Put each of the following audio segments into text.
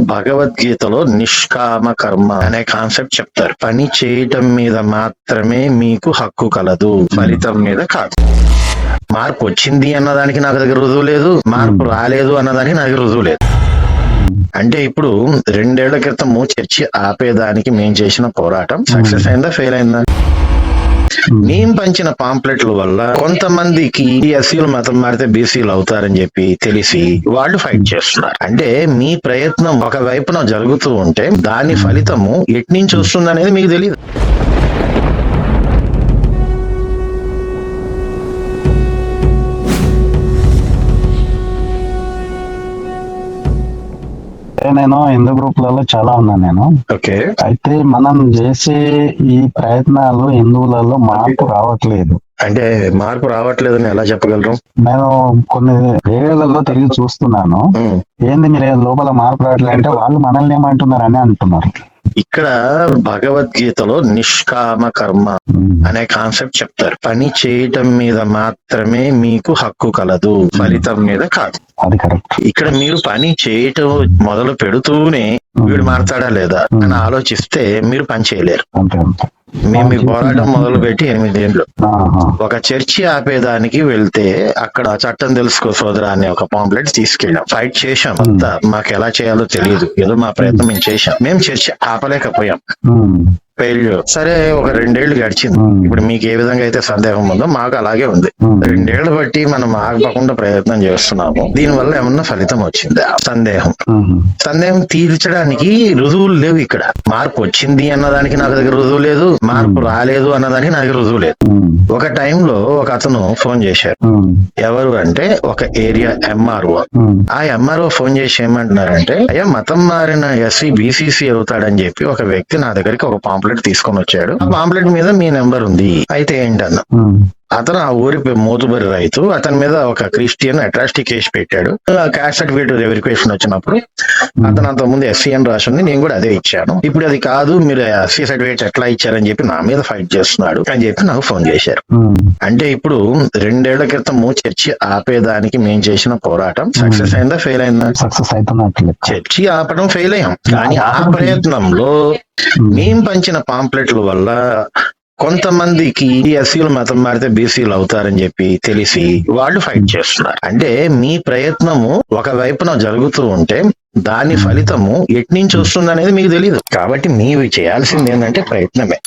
భగవద్గీతలో నిష్కామ కర్మ అనే కాన్సెప్ట్ చెప్తారు. పని చేయటం మీద మాత్రమే మీకు హక్కు కలదు. ఫలితం మీద కాదు. మార్పు వచ్చింది అన్నదానికి నాకు దగ్గర రుజువు లేదు. మార్పు రాలేదు అన్నదానికి నాకు రుజువు లేదు. అంటే ఇప్పుడు రెండేళ్ళ క్రితము చర్చి ఆపేదానికి మేము చేసిన పోరాటం సక్సెస్ అయిందా ఫెయిల్ అయిందా? Hmm. మేము పంచిన పాంప్లెట్ల వల్ల కొంతమందికి ఎస్సీలు మతం మారితే బీసీలు అవుతారని చెప్పి తెలిసి వాళ్ళు ఫైట్ చేస్తున్నారు. అంటే మీ ప్రయత్నం ఒక వైపున జరుగుతూ ఉంటే దాని ఫలితము ఎట్నుంచి వస్తుంది అనేది మీకు తెలియదు నేను హిందూ గ్రూపులలో చాలా ఉన్నాను నేను. ఓకే. అయితే మనం చేసే ఈ ప్రయత్నాలు హిందువులలో మార్పు రావట్లేదు. అంటే మార్పు రావట్లేదని ఎలా చెప్పగలరు? నేను కొన్ని రేడియోలలో తిరిగి చూస్తున్నాను. ఏంది మీరు లోపల మార్పు రావట్లేదు అంటే వాళ్ళు మనల్ని ఏమంటున్నారు అని అంటున్నారు. ఇక్కడ భగవద్గీతలో నిష్కామ కర్మ అనే కాన్సెప్ట్ చెప్తారు. పని చేయటం మీద మాత్రమే మీకు హక్కు కలదు ఫలితం మీద కాదు. ఇక్కడ మీరు పని చేయటం మొదలు పెడుతూనే వీడు మారతాడా లేదా అని ఆలోచిస్తే మీరు పని చేయలేరు. మేము ఈ పోరాటం మొదలు పెట్టి ఎనిమిదేండ్లు ఆహా. ఒక చర్చి ఆపేదానికి వెళ్తే అక్కడ చట్టం తెలుసుకో సోదరా అనే ఒక పాంప్లెట్ తీసుకెళ్ళాం. ఫైట్ చేశాం. అంతా మాకు ఎలా చేయాలో తెలియదు. ఏదో మా ప్రయత్నం మేము చేశాం. మేము చర్చి ఆపలేకపోయాం. ఫెయిల్యూర్ సరే ఒక రెండేళ్ళు గడిచింది. ఇప్పుడు మీకు ఏ విధంగా అయితే సందేహం ఉందో మాకు అలాగే ఉంది. రెండేళ్ళు బట్టి మనం ఆగకుండా ప్రయత్నం చేస్తున్నాము. దీని వల్ల ఏమన్నా ఫలితం వచ్చింది? సందేహం. సందేహం తీర్చడానికి రుజువులు లేవు ఇక్కడ. మార్పు వచ్చింది అన్నదానికి నాకు దగ్గర రుజువు లేదు. మార్పు రాలేదు అన్నదానికి నా దగ్గర రుజువు లేదు. ఒక టైంలో ఒక అతను ఫోన్ చేశారు. ఎవరు అంటే ఒక ఏరియా ఎంఆర్ఓ. ఆ ఎంఆర్ఓ ఫోన్ చేసి ఏమంటున్నారంటే అయ్యా మతం మారిన ఎస్సీ బీసీసీ అవుతాడని చెప్పి ఒక వ్యక్తి నా దగ్గరికి ఒక పాంప్లెట్ తీసుకొని వచ్చాడు. ఆ పాంప్లెట్ మీద మీ నెంబర్ ఉంది. అయితే ఏంటన్నా? అతను ఆ ఊరి మోతుబరి రైతు. అతని మీద ఒక క్రిస్టియన్ అట్రాసిటీ కేసు పెట్టాడు. క్యాస్ట్ సర్టిఫికేట్ వెరిఫికేషన్ వచ్చినప్పుడు అతను అంత ముందు ఎస్సీ అని రాసింది. నేను కూడా అదే ఇచ్చాను. ఇప్పుడు అది కాదు మీరు ఎస్సీ సర్టిఫికేట్ ఎట్లా ఇచ్చారని చెప్పి నా మీద ఫైట్ చేస్తున్నాడు అని చెప్పి నాకు ఫోన్ చేశారు. అంటే ఇప్పుడు రెండేళ్ళ క్రితము చర్చి ఆపేదానికి మేము చేసిన పోరాటం సక్సెస్ అయిందా ఫెయిల్ అయిందా? సక్సెస్ అవుతున్నట్లు చర్చి ఆపడం ఫెయిల్ అయ్యాం. కానీ ఆ ప్రయత్నంలో మేము పంచిన పాంప్లెట్ల వల్ల కొంతమందికి ఎస్సీలు మతం మారితే బీసీలు అవుతారని చెప్పి తెలిసి వాళ్ళు ఫైట్ చేస్తున్నారు. అంటే మీ ప్రయత్నము ఒక వైపున జరుగుతూ ఉంటే దాని ఫలితము ఎట్నుంచి వస్తుంది అనేది మీకు తెలియదు కాబట్టి మీరు చేయాల్సింది ఏంటంటే ప్రయత్నమే.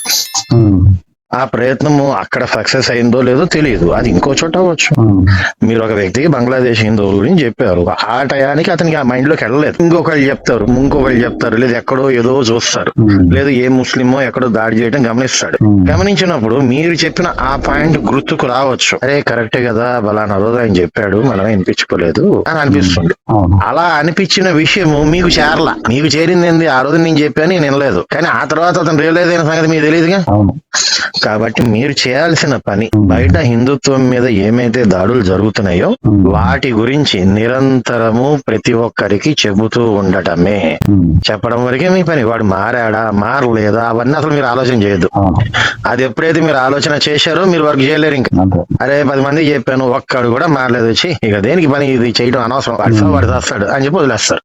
ఆ ప్రయత్నము అక్కడ సక్సెస్ అయిందో లేదో తెలియదు. అది ఇంకో చోట అవ్వచ్చు. మీరు ఒక వ్యక్తికి బంగ్లాదేశ్ హిందువుల గురించి చెప్పారు. ఆ టయానికి అతనికి ఆ మైండ్లోకి వెళ్ళలేదు. ఇంకొకళ్ళు చెప్తారు ఇంకొకళ్ళు చెప్తారు లేదా ఎక్కడో ఏదో చూస్తారు. లేదు ఏ ముస్లిమో ఎక్కడో దాడి చేయడం గమనిస్తాడు. గమనించినప్పుడు మీరు చెప్పిన ఆ పాయింట్ గుర్తుకు రావచ్చు. అరే కరెక్టే కదా బలానా రోజు ఆయన చెప్పాడు మనం వినిపించుకోలేదు అని అనిపిస్తుంది. అలా అనిపించిన విషయము మీకు చేరల. మీకు చేరింది ఏంది? ఆ రోజు నేను చెప్పాను నేను వినలేదు. కానీ ఆ తర్వాత అతను రియలైజ్ అయిన సంగతి మీకు తెలియదుగా? కాబట్టి మీరు చేయాల్సిన పని బయట హిందుత్వం మీద ఏమైతే దాడులు జరుగుతున్నాయో వాటి గురించి నిరంతరము ప్రతి ఒక్కరికి చెబుతూ ఉండటమే. చెప్పడం వరకే మీ పని. వాడు మారాడా మారలేదా అవన్నీ అసలు మీరు ఆలోచన చేయొద్దు. అది ఎప్పుడైతే మీరు ఆలోచన చేశారో మీరు వర్క్ చేయలేరు ఇంకా. అరే పది మంది చెప్పాను ఒక్కడు కూడా మారలేదు. వచ్చి ఇక దేనికి పని? ఇది చేయడం అనవసరం. వాడు వాడు చేస్తాడు అని చెప్పి వదిలేస్తారు.